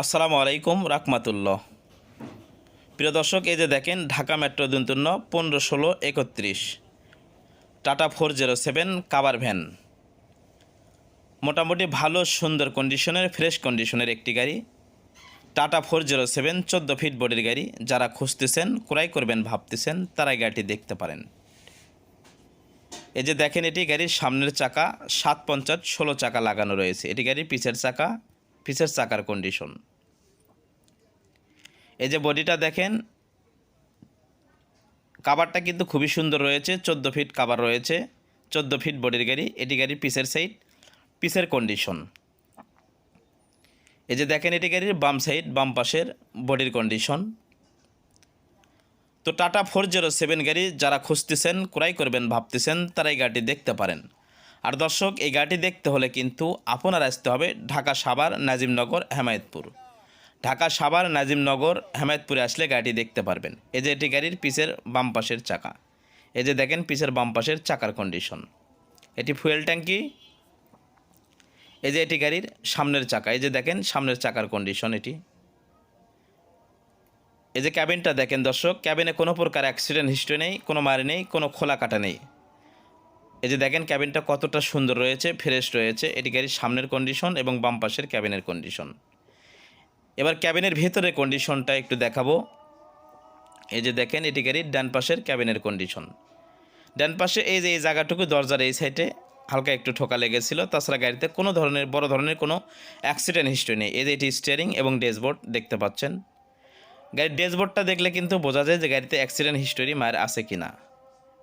আসসালামু আলাইকুম রাকমাতুল্লাহ প্রিয় দর্শক, এই যে দেখেন, ঢাকা মেট্রো দুন্তন্য পনেরো ষোলো একত্রিশ। Tata four zero seven cover van. মোটামুটি ভালো, সুন্দর কন্ডিশনের ফ্রেশ কন্ডিশনের একটি গাড়ি। টাটা ফোর জিরো সেভেন চোদ্দ ফিট বডির গাড়ি। যারা খুঁজতেছেন, ক্রয় করবেন, ভাবতেছেন, তারাই গাড়িটি দেখতে পারেন। এই যে দেখেন, এটি গাড়ির সামনের চাকা, সাত পঞ্চাশ ষোলো চাকা লাগানো রয়েছে। এটি গাড়ির পিছের চাকা, পিছের চাকার কন্ডিশন এই যে বডিটা দেখেন কাভারটা কিন্তু খুবই সুন্দর রয়েছে, চোদ্দ ফিট কাভার রয়েছে, চোদ্দ ফিট বডির গাড়ি, এটি গাড়ির পিছের সাইড পিছের কন্ডিশন এই যে দেখেন, এটি গাড়ির বাম সাইড বাম পাশের বডির কন্ডিশন তো টাটা ফোর জিরো সেভেন গাড়ি যারা খুঁজতেছেন, ক্রয় করবেন, ভাবতেছেন, তারা এই গাড়িটি দেখতে পারেন। আর দর্শক, এই গাড়িটি দেখতে হলে কিন্তু আপনার আসতে হবে ঢাকা সাভার, নাজিমনগর, হেমায়তপুর। ঢাকা সাভার নাজিমনগর হেমায়তপুরে আসলে গাড়িটি দেখতে পারবেন। এই যে এটি গাড়ির পিসের বাম পাশের চাকা। এই যে দেখেন পিসের বাম পাশের চাকার কন্ডিশন এটি ফুয়েল ট্যাঙ্কি এই যে এটি গাড়ির সামনের চাকা। এই যে দেখেন সামনের চাকার কন্ডিশন এটি। এই যে ক্যাবিনটা দেখেন দর্শক ক্যাবিনে কোনো প্রকার অ্যাক্সিডেন্ট হিস্ট্রি নেই, কোনো মারি নেই, কোনো খোলা কাটা নেই। এই যে দেখেন ক্যাবিনটা কতটা সুন্দর রয়েছে ফ্রেশ রয়েছে। এটি গাড়ির সামনের কন্ডিশন এবং বাম পাশের ক্যাবিনের কন্ডিশন এবার ক্যাবিনের ভেতরের কন্ডিশনটা একটু দেখাবো। এই যে দেখেন, এটি গাড়ির ডান পাশের ক্যাবিনের কন্ডিশন ডান পাশে এই যে এই জায়গাটুকু, দরজার এই সাইডে হালকা একটু ঠোকা লেগেছিল। তাছাড়া গাড়িতে কোনো ধরনের, বড় ধরনের কোনো অ্যাক্সিডেন্ট হিস্ট্রি নেই। এই যে এটি স্টিয়ারিং এবং ড্যাশবোর্ড দেখতে পাচ্ছেন। গাড়ির ড্যাশবোর্ডটা দেখলে কিন্তু বোঝা যায় যে গাড়িতে অ্যাক্সিডেন্ট হিস্টোরি মায়ের আছে কি না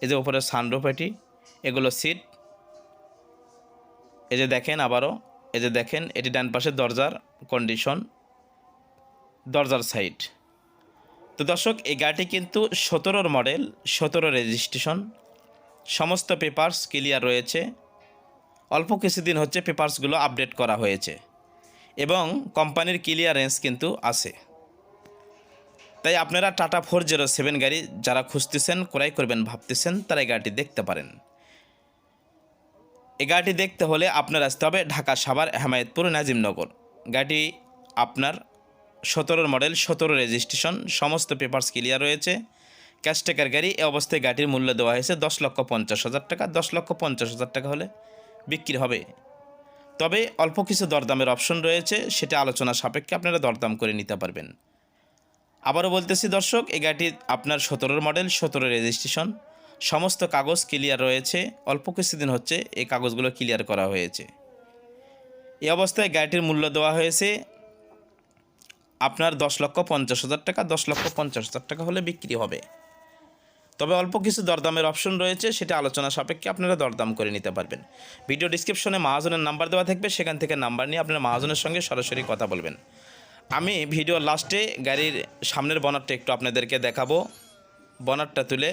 এই যে উপরে সানরুফ এটি, এগুলো সিট এই যে দেখেন আবারও, এই যে দেখেন, এটি ডান পাশের দরজার কন্ডিশন দরজার সাইড। তো দর্শক, এই গাড়িটি কিন্তু সতেরোর মডেল, সতেরো রেজিস্ট্রেশন, সমস্ত পেপারস ক্লিয়ার রয়েছে। অল্প কিছুদিন হচ্ছে পেপারসগুলো আপডেট করা হয়েছে এবং কোম্পানির ক্লিয়ারেন্স কিন্তু আছে। তাই আপনারা টাটা ফোর জিরো সেভেন গাড়ি যারা খুঁজতেছেন, ক্রয় করবেন, ভাবতেছেন, তারা এই গাড়িটি দেখতে পারেন। এই গাড়িটি দেখতে হলে আপনার আসতে হবে ঢাকা সাভার হেমায়তপুর নাজিমনগর। গাড়িটি আপনার সতেরোর মডেল, সতেরো রেজিস্ট্রেশন, সমস্ত পেপারস ক্লিয়ার রয়েছে। ক্যাশটেকার গাড়ি এই অবস্থায় গাড়ির মূল্য দেওয়া হয়েছে দশ লক্ষ পঞ্চাশ হাজার টাকা, দশ লক্ষ পঞ্চাশ হাজার টাকা হলে বিক্রি হবে। তবে অল্প কিছু দরদামের অপশন রয়েছে, সেটা আলোচনা সাপেক্ষে আপনারা দরদাম করে নিতে পারবেন। আবারও বলতেছি দর্শক, এই গাড়িটি আপনার সতেরোর মডেল, সতেরো রেজিস্ট্রেশন, সমস্ত কাগজ ক্লিয়ার রয়েছে, অল্প কিছুদিন হচ্ছে এই কাগজগুলো ক্লিয়ার করা হয়েছে। এই অবস্থায় গাড়িটির মূল্য দেওয়া হয়েছে আপনার দশ লক্ষ পঞ্চাশ হাজার টাকা, দশ লক্ষ পঞ্চাশ হাজার টাকা হলে বিক্রি হবে। তবে অল্প কিছু দরদামের অপশন রয়েছে, সেটা আলোচনা সাপেক্ষে আপনারা দরদাম করে নিতে পারবেন। ভিডিও ডিসক্রিপশনে মহাজনের নাম্বার দেওয়া থাকবে, সেখান থেকে নাম্বার নিয়ে আপনারা মহাজনের সঙ্গে সরাসরি কথা বলবেন। আমি ভিডিও লাস্টে গাড়ির সামনের বনারটা একটু আপনাদেরকে দেখাবো। বনারটা তুলে,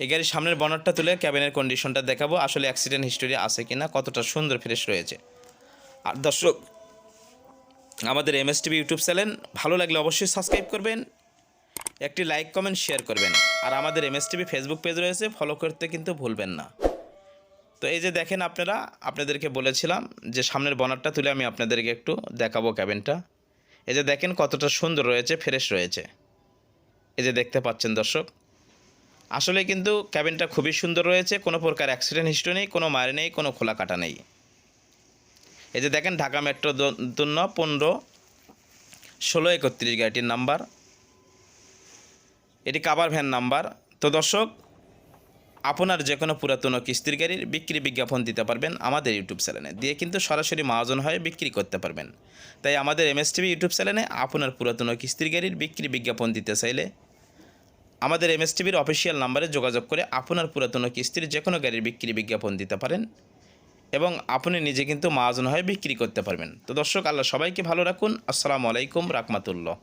এই গাড়ির সামনের বনারটা তুলে ক্যাবিনের কন্ডিশনটা দেখাবো, আসলে অ্যাক্সিডেন্ট হিস্টোরি আছে কি না কতটা সুন্দর ফ্রেশ রয়েছে। আর দর্শক আমাদের M S TV YouTube channel. ভালো লাগলে অবশ্যই সাবস্ক্রাইব করবেন, একটি লাইক, কমেন্ট, শেয়ার করবেন। আর আমাদের M S TV Facebook page রয়েছে, ফলো করতে কিন্তু ভুলবেন না। তো এই যে দেখেন আপনারা, আপনাদেরকে বলেছিলাম যে সামনের বনারটা তুলে আমি আপনাদেরকে একটু দেখাবো ক্যাবিনটা। এই যে দেখেন কতটা সুন্দর রয়েছে, ফ্রেশ রয়েছে। এই যে দেখতে পাচ্ছেন দর্শক, আসলে কিন্তু ক্যাবিনটা খুবই সুন্দর রয়েছে, কোনো প্রকার অ্যাক্সিডেন্ট হিস্ট্রি নেই, কোনো মারে নেই, কোনো খোলা কাটা নেই। এই যে দেখেন ঢাকা মেট্রো জন্য পনেরো, ষোলো, একত্রিশ গাড়িটির নাম্বার। এটি কাবার ভ্যান নাম্বার। তো দর্শক, আপনার যে কোনো পুরাতন কিস্তির গাড়ির বিক্রি বিজ্ঞাপন দিতে পারবেন আমাদের ইউটিউব চ্যানেলে। দিয়ে কিন্তু সরাসরি মহাজন হয়ে বিক্রি করতে পারবেন। তাই আমাদের এম এস টিভি ইউটিউব চ্যানেলে আপনার পুরাতন কিস্তির গাড়ির বিক্রি বিজ্ঞাপন দিতে চাইলে আমাদের এম এস টিভির অফিসিয়াল নাম্বারে যোগাযোগ করে আপনার পুরাতন কিস্তির যে কোনো গাড়ির বিক্রি বিজ্ঞাপন দিতে পারেন। এবং আপনি নিজে কিন্তু মাছ হয়ে বিক্রি করতে পারবেন। তো দর্শক, আল্লাহ সবাইকে ভালো রাখুন। আসসালামু আলাইকুম রাকমাতুল্লাহ